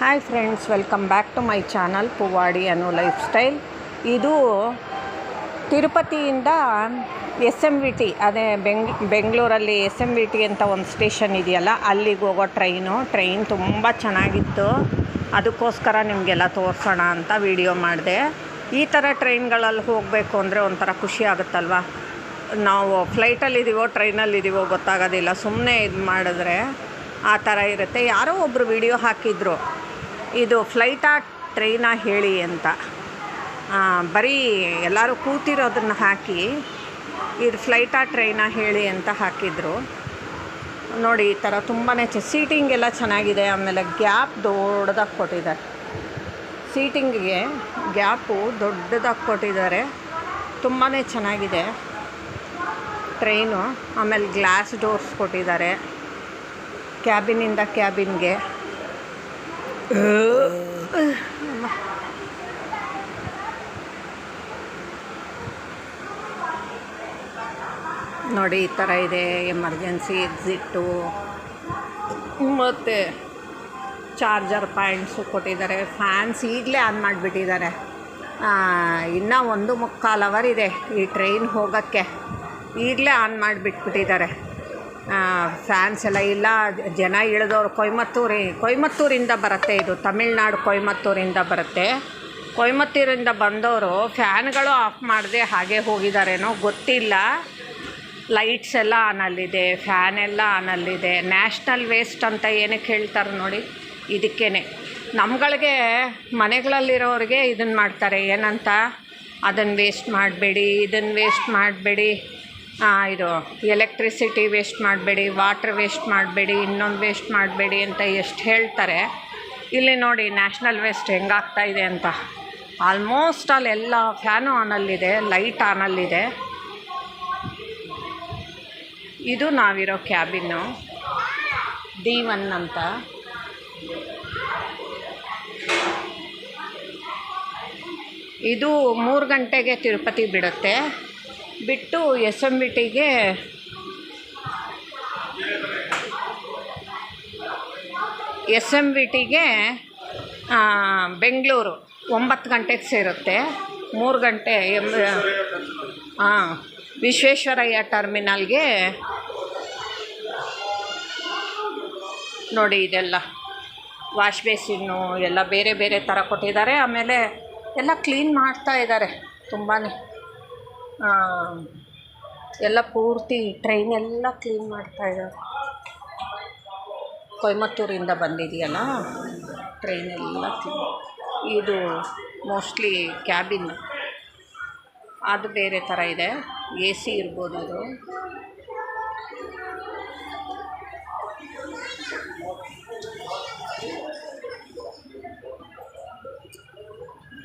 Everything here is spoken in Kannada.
Hi friends welcome back to my channel ಪುವಾಡಿ ಅನ್ನೋ ಲೈಫ್ ಸ್ಟೈಲ್ ಇದು ತಿರುಪತಿಯಿಂದ ಎಸ್ ಎಂ ವಿ ಟಿ ಅದೇ ಬೆಂಗ್, ಬೆಂಗಳೂರಲ್ಲಿ ಎಸ್ ಎಂ ವಿ ಟಿ ಅಂತ ಒಂದು ಸ್ಟೇಷನ್ ಇದೆಯಲ್ಲ, ಅಲ್ಲಿಗೆ ಹೋಗೋ ಟ್ರೈನು ಟ್ರೈನ್ ತುಂಬ ಚೆನ್ನಾಗಿತ್ತು. ಅದಕ್ಕೋಸ್ಕರ ನಿಮಗೆಲ್ಲ ತೋರಿಸೋಣ ಅಂತ ವಿಡಿಯೋ ಮಾಡಿದೆ. ಈ ಥರ ಟ್ರೈನ್ಗಳಲ್ಲಿ ಹೋಗಬೇಕು ಅಂದರೆ ಒಂಥರ ಖುಷಿ ಆಗುತ್ತಲ್ವ? ನಾವು ಫ್ಲೈಟಲ್ಲಿದ್ದೀವೋ ಟ್ರೈನಲ್ಲಿದ್ದೀವೋ ಗೊತ್ತಾಗೋದಿಲ್ಲ. ಸುಮ್ಮನೆ ಇದು ಮಾಡಿದ್ರೆ ಆ ಥರ ಇರುತ್ತೆ. ಯಾರೋ ಒಬ್ಬರು ವಿಡಿಯೋ ಹಾಕಿದ್ರು. ಇದು ಫ್ಲೈಟಾ ಟ್ರೈನಾ ಹೇಳಿ ಅಂತ. ಬರೀ ಎಲ್ಲರೂ ಕೂತಿರೋದನ್ನು ಹಾಕಿ ಇದು ಫ್ಲೈಟಾ ಟ್ರೈನಾ ಹೇಳಿ ಅಂತ ಹಾಕಿದರು. ನೋಡಿ, ಈ ಥರ ತುಂಬಾ ಚ ಸೀಟಿಂಗ್ ಎಲ್ಲ ಚೆನ್ನಾಗಿದೆ, ಆಮೇಲೆ ಗ್ಯಾಪ್ ದೊಡ್ಡದಾಗಿ ಕೊಟ್ಟಿದ್ದಾರೆ. ಸೀಟಿಂಗಿಗೆ ಗ್ಯಾಪು ದೊಡ್ಡದಾಗಿ ಕೊಟ್ಟಿದ್ದಾರೆ. ತುಂಬಾ ಚೆನ್ನಾಗಿದೆ ಟ್ರೈನು ಆಮೇಲೆ ಗ್ಲಾಸ್ ಡೋರ್ಸ್ ಕೊಟ್ಟಿದ್ದಾರೆ. ಕ್ಯಾಬಿನಿಂದ ಕ್ಯಾಬಿನ್ಗೆ ನೋಡಿ, ಈ ಥರ ಇದೆ. ಎಮರ್ಜೆನ್ಸಿ ಎಕ್ಸಿಟ್ಟು ಮತ್ತು ಚಾರ್ಜರ್ ಪಾಯಿಂಟ್ಸು ಕೊಟ್ಟಿದ್ದಾರೆ. ಫ್ಯಾನ್ಸ್ ಈಗಲೇ ಆನ್ ಮಾಡಿಬಿಟ್ಟಿದ್ದಾರೆ. ಇನ್ನೂ ಒಂದು ಮುಕ್ಕಾಲು ಅವರ್ ಇದೆ ಈ ಟ್ರೈನ್ ಹೋಗೋಕ್ಕೆ. ಈಗಲೇ ಆನ್ ಮಾಡಿಬಿಟ್ಬಿಟ್ಟಿದ್ದಾರೆ. ಫ್ಯಾನ್ಸ್ ಎಲ್ಲ ಇಲ್ಲ, ಜನ ಇಳಿದವ್ರು ಕೊಯಮತ್ತೂರಿ, ಕೊಯಮತ್ತೂರಿಂದ ಬರುತ್ತೆ ಇದು, ತಮಿಳ್ನಾಡು ಕೊಯಮತ್ತೂರಿಂದ ಬರುತ್ತೆ. ಕೊಯಮತ್ತೂರಿಂದ ಬಂದವರು ಫ್ಯಾನ್ಗಳು ಆಫ್ ಮಾಡದೆ ಹಾಗೆ ಹೋಗಿದ್ದಾರೇನೋ ಗೊತ್ತಿಲ್ಲ. ಲೈಟ್ಸ್ ಎಲ್ಲ ಆನಲ್ಲಿದೆ ಫ್ಯಾನ್ ಎಲ್ಲ ಆನಲ್ಲಿದೆ ನ್ಯಾಷನಲ್ ವೇಸ್ಟ್ ಅಂತ ಏನಕ್ಕೆ ಹೇಳ್ತಾರೆ ನೋಡಿ ಇದಕ್ಕೇ ನಮ್ಗಳಿಗೆ ಮನೆಗಳಲ್ಲಿರೋರಿಗೆ ಇದನ್ನು ಮಾಡ್ತಾರೆ, ಏನಂತ? ಅದನ್ನು ವೇಸ್ಟ್ ಮಾಡಬೇಡಿ ಇದನ್ನು ವೇಸ್ಟ್ ಮಾಡಬೇಡಿ. ಇದು ಎಲೆಕ್ಟ್ರಿಸಿಟಿ ವೇಸ್ಟ್ ಮಾಡಬೇಡಿ ವಾಟ್ರ್ ವೇಸ್ಟ್ ಮಾಡಬೇಡಿ, ಇನ್ನೊಂದು ವೇಸ್ಟ್ ಮಾಡಬೇಡಿ ಅಂತ ಎಷ್ಟು ಹೇಳ್ತಾರೆ. ಇಲ್ಲಿ ನೋಡಿ ನ್ಯಾಷನಲ್ ವೇಸ್ಟ್ ಹೆಂಗಾಗ್ತಾ ಇದೆ ಅಂತ. ಆಲ್ಮೋಸ್ಟ್ ಆಲ್ ಎಲ್ಲ ಫ್ಯಾನು ಆನಲ್ಲಿದೆ ಲೈಟ್ ಆನಲ್ಲಿದೆ ಇದು ನಾವಿರೋ ಕ್ಯಾಬಿನ್ನು ಡಿ ಒನ್ ಅಂತ. ಇದು ಮೂರು ಗಂಟೆಗೆ ತಿರುಪತಿ ಬಿಡುತ್ತೆ. ಬಿಟ್ಟು ಎಸ್ ಎಂ ಬಿ ಟಿಗೆ ಎಸ್ ಎಂ ಬಿ ಟಿಗೆ ಬೆಂಗಳೂರು ಒಂಬತ್ತು ಗಂಟೆಗೆ ಸೇರುತ್ತೆ. ಮೂರು ಗಂಟೆ, ಎಂ ಹಾಂ ವಿಶ್ವೇಶ್ವರಯ್ಯ ಟರ್ಮಿನಲ್ಗೆ. ನೋಡಿ ಇದೆಲ್ಲ. ವಾಶ್ ಬೇಸಿನ್ನು ಎಲ್ಲ ಬೇರೆ ಬೇರೆ ಥರ ಕೊಟ್ಟಿದ್ದಾರೆ. ಆಮೇಲೆ ಎಲ್ಲ ಕ್ಲೀನ್ ಮಾಡ್ತಾ ಇದ್ದಾರೆ ತುಂಬಾ ಎಲ್ಲ ಪೂರ್ತಿ ಟ್ರೈನ್ ಎಲ್ಲ ಕ್ಲೀನ್ ಮಾಡ್ತಾ ಇದ್ದಾರೆ. ಕೊಯಮತ್ತೂರಿಂದ ಬಂದಿದೆಯಲ್ಲ ಟ್ರೈನ್ ಎಲ್ಲ ಕ್ಲೀನ್ ಇದು ಮೋಸ್ಟ್ಲಿ ಕ್ಯಾಬಿನ್ ಅದು ಬೇರೆ ಥರ ಇದೆ. ಎ ಸಿ ಇರ್ಬೋದು ಇದು